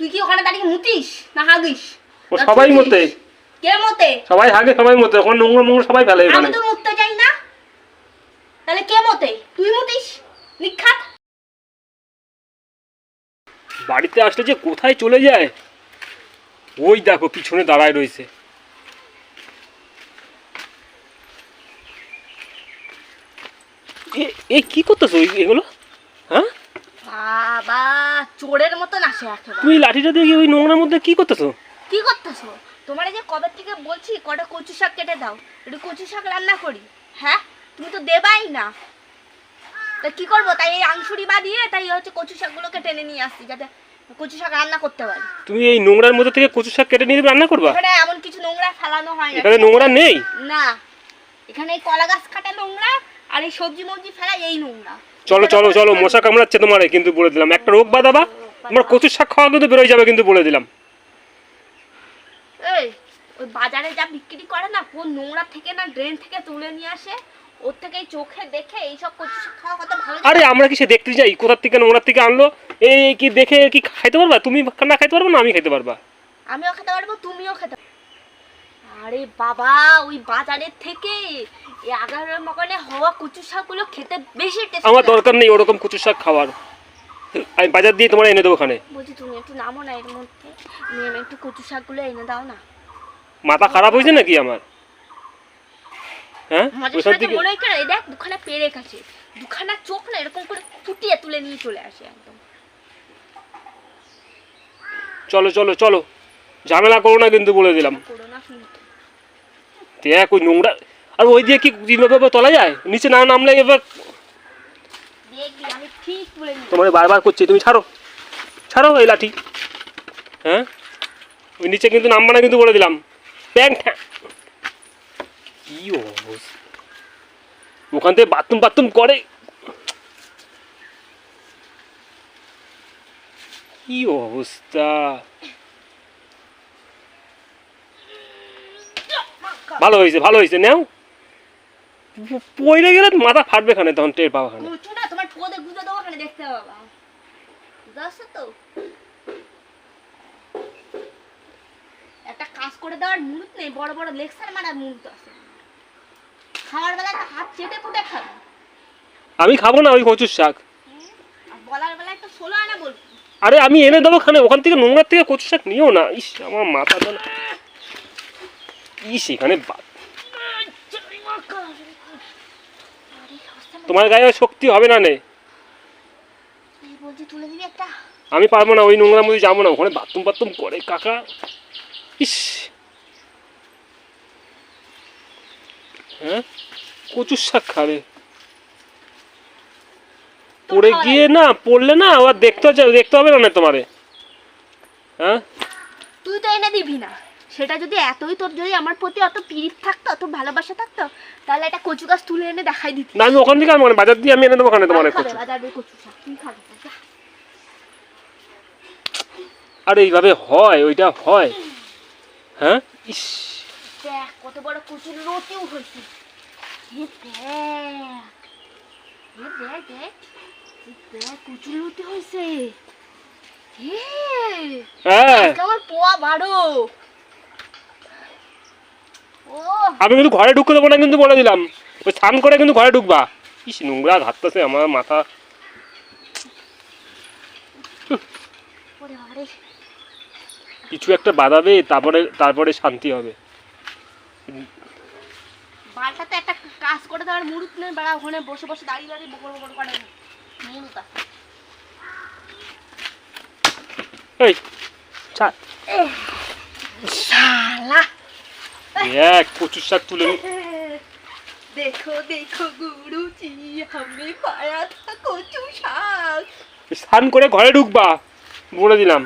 তুই কি ওখানে দাঁড়িয়ে মুতিস না হাগিস? ও সবাই মতে। কে মতে? সবাই হাগে সবাই মতে। ওখানে নোংরা নোংরা সবাই ফেলে আমি তো মুততে না। তাহলে কে মতে? তুই মুতিস? নিখাত বাড়িতে আসলে যে কোথায় চলে যায় ওই দেখো পিছনে দাঁড়ায় রয়েছে। এ- কি করতেছো? এগুলো? হ্যাঁ? বাবা চোরের মতন আসে একেবারে। তুমি লাঠিটা দিয়ে ওই নোংরার মধ্যে কি করতেছো? কি করতেছো? তোমার যে কবে থেকে বলছি কটা কচু শাক কেটে দাও। একটু কচু শাক রান্না করি। হ্যাঁ? তুমি তো দেবাই না। তা কি করব? তাই এই আংশুরি বা দিয়ে তাই হচ্ছে কচু শাকগুলোকে টেনে নিয়ে আসছি যাতে কচু শাক রান্না করতে পারি। তুমি এই নোংরার মধ্যে থেকে কচু শাক কেটে নিয়ে রান্না করবা? এখানে এমন কিছু নোংরা ফেলানো হয় না। এখানে নোংরা নেই? না। এখানে এই কলা গাছ কাটা নোংরা আর এই সবজি মবজি ফেলা এই নোংরা। চলো চলো চলো মশা কামড়াচ্ছে তোমারে কিন্তু বলে দিলাম। একটা রোগ বাঁধাবা তোমার কচু শাক খাওয়া কিন্তু বেরোয় যাবে কিন্তু বলে দিলাম। এই ওই বাজারে যা বিক্রি করে না কোন নোংরা থেকে না ড্রেন থেকে তুলে নিয়ে আসে ওর থেকে চোখে দেখে এইসব কচু শাক খাওয়া কত ভালো আরে আমরা কি সে দেখতে যাই? কোথার থেকে নোংরার থেকে আনলো? এই কি দেখে কি খাইতে পারবা? তুমি না খাইতে পারবা না আমি খাইতে পারবা? আমিও খেতে পারব তুমিও খেতে পারবে। আরে বাবা ওই বাজারের থেকে এই আগারের মকানে হওয়া কচু শাকগুলো খেতে বেশি টেস্ট আমার দরকার নেই ওরকম কচু শাক খাওয়ার। আমি বাজার দিয়ে তোমার এনে দেবো ওখানে। বলছি তুমি একটু নামো না এর মধ্যে। নেমে একটু কচু শাকগুলো এনে দাও না। মাথা খারাপ হয়েছে নাকি আমার? হ্যাঁ? ওইখান থেকে মনে হয় এই দেখ দুখানা পেরে কাছে দুখানা চোখ না এরকম করে ফুটিয়ে তুলে নিয়ে চলে আসে একদম। চলো চলো চলো। ঝামেলা করো না কিন্তু বলে দিলাম। করো না দেখ ওই নোংরা। আর ওই দিয়ে কি এইভাবে তোলা যায়? নিচে না নামলে এবার তোমার বারবার করছি তুমি ছাড়ো। ছাড়ো এই লাঠি। হ্যাঁ? ওই নিচে কিন্তু নামবা না কিন্তু বলে দিলাম। প্যান্ট কি অবস্থা? ওখান থেকে বাথরুম বাথরুম করে। কি অবস্থা? ভালো হয়েছে ভালো হয়েছে। নেও। পড়ে গেলে মাথা ফাটবে খানে তখন টের পাওয়া খানে। তোমার ঠোঁটে গুঁজে দেবো ওখানে দেখতে পাবা। বুঝতে তো? একটা কাজ করে দেওয়ার মুহূর্ত নেই বড় বড় লেকচার মারার মুহূর্ত আছে। খাওয়ার বেলা একটা হাত চেটে পুটে খাবে। আমি খাব না ওই কচুর শাক। বলার বেলা একটা ষোলো আনা বলব আরে আমি এনে দেবো খানে ওখান থেকে নোংরার থেকে কচু শাক নিও না। ইস আমার মাথা ইস এখানে তোমার গায়ে শক্তি হবে না নে? আমি পারব না ওই নোংরা মধ্যে যাব না ওখানে বাথরুম বাথরুম করে কাকা। ইস! হ্যাঁ? কচুর শাক খাবে পড়ে গিয়ে না পড়লে না আবার দেখতে দেখতে হবে না না তোমারে। হ্যাঁ? তুই তো এনে দিবি না। সেটা যদি এতই তোর যদি আমার প্রতি অত পিরিত থাকতো অত ভালোবাসা থাকতো তাহলে একটা কচু গাছ তুলে এনে দেখাই দিতি। না আমি ওখান থেকে আমি বাজার দিয়ে আমি এনে দেবো ওখানে তোমার কচু। আর এইভাবে হয় ওইটা হয়। হ্যাঁ? ইস। দেখ কত বড় কচুর রোটিও হয়েছে এ দেখ এ দেখ দেখ দেখ কচুর রুটি হয়েছে। হ্যাঁ। আমার পোয়া বারো ও আমি কিন্তু ঘরে ঢুকতে দেবো না কিন্তু বলে দিলাম। ওই স্নান করে কিন্তু ঘরে ঢুকবা। ইস নোংরা ঘাটতেছে আমার মাথা। কিছু একটা বাঁধাবে তারপরে তারপরে শান্তি হবে। বালটাতে একটা কাজ করে দেওয়ার মুরুত নেই বেড়া ওখানে বসে বসে দাঁড়িয়ে দাঁড়িয়ে বকর বকর করে মুরুত এই ছাড়। শালা এক কচুর শাক তুলে দেখো দেখো গুরুজি আমি পায়া থা কচু শাক। স্নান করে ঘরে ঢুকবা বলে দিলাম।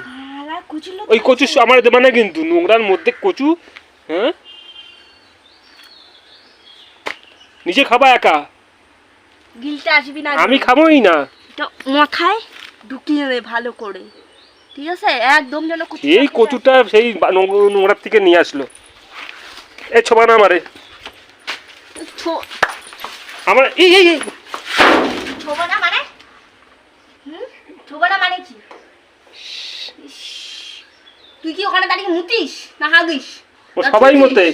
ওই কচু আমার মানে কিন্তু নোংরার মধ্যে কচু হ্যাঁ? নিজে খাবা একা? গিলতে আসবি না আমি খাবোই না। মাথায় ঢুকিয়ে দে ভালো করে। ঠিক আছে? একদম যেন এই কচুটা সেই নোংরার থেকে নিয়ে আসলো। এই ছোবা না আমারে। ছো- আমার এই এই এই। ছোবো না মানে? হুম? ছোবো না মানে কি? তুই কি ওখানে দাঁড়িয়ে মুতিস না হাগিস? ও সবাই মতে।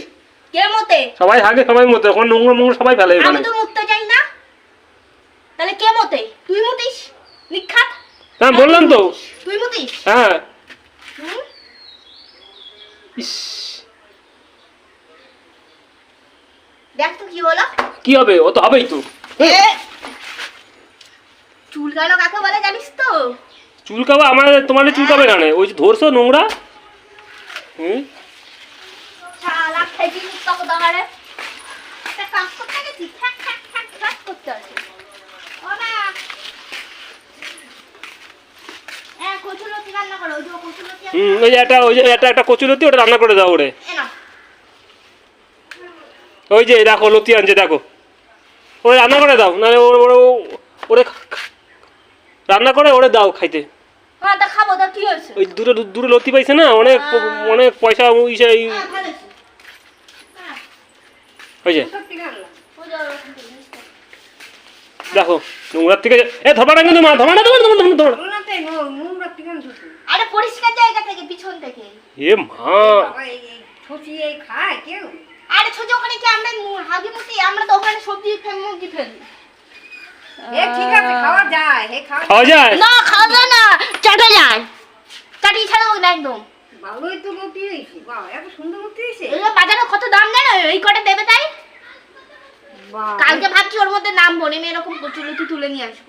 কে মতে? সবাই হাগে সবাই মতে। ওখানে নোংরা মোংরা সবাই ফেলে আমি তো মুততে যাই না। তাহলে কে মতে? তুই মুতিস? নিখাত? হ্যাঁ বললাম তো। তুই মুতিস? হ্যাঁ। হুম? ইস। দেখ তো কি হলো। কি হবে? ও তো হবেই তো। চুলকানো কাকে বলে জানিস তো? চুলকাবো আমার তোমার চুলকাবে কেন ওই যে ধরছো নোংরা? হুম? শালা খেজি তক দাঁড়ারে একটা কাজ করতে গেছি ঠ্যাক ঠ্যাক ঠ্যাক ঠ্যাক করতে আছে ও মা হ্যাঁ কচুলতি রান্না করো। ওই যে কচুলতি হুম ওই যে একটা ওই যে একটা একটা কচুলতি ওটা রান্না করে দাও ওরে। এ নাও। ওই যে দেখো লতি আনছে দেখো। ওরে রান্না করে দাও না ওরে ওরে ওরে রান্না করে ওরে দাও খাইতে। হ্যাঁ ওই দূরে দূরে লতি পাইছে না অনেক অনেক পয়সা এই- হ্যাঁ হয়েছে। হ্যাঁ ওই যে। ওই। দেখো নোংরার থেকে এ ধরবা না কিন্তু মা ধরবা না ধরবা না ধরবা না, ধরবা না। আরে পরিষ্কার জায়গা থেকে পিছন থেকে। এ মা। আরে ছোট ওখানে কি আমরা হাগি মুতি আমরা তো ওখানে সবজি ফেল মুরগি ফেলি খাওয়া যায় না খাওয়া যায় না চাটা যায়। চাটি ছাড়া ওই না একদম। এগুলো বাজারে কত দাম জানো? এই কটা দেবে তাই? কালকে ভাবছি ওর মধ্যে নাম বনে আমি এরকম কচুলতি তুলে নিয়ে আসব।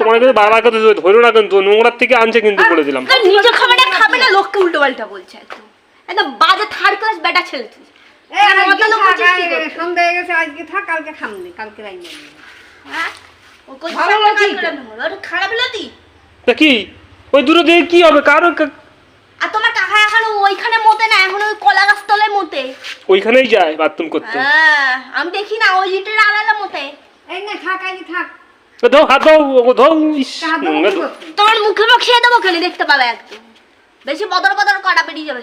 তোমার কিন্তু বারবার কথা ধরো না কিন্তু নোংরার থেকে আনছে কিন্তু বলে দিলাম। আর নিজে খাবারটা খাবে না লোককে উল্টো পাল্টা বলছে একদম। একদম বাজে থার্ড ক্লাস বেটা ছেলে তুই। হ্যাঁ ও কচু ভালো শাকটা লতি কাল করে নেব। ওটা খারাপ লতি তা কি? ওই দূরে দিয়ে কি হবে? কারও আর তোমার কাকা এখন ওইখানে মতে না এখন ওই কলা গাছ তলে মতে। ওইখানেই যায় বাথরুম করতে। হ্যাঁ আমি দেখি না ওই ইটের মতে। দাও নোংরা তোমার মুখে মুখ দেবো খেলে দেখতে পাবে একদম। বেশি বদর বদর করা বেরিয়ে যাবে।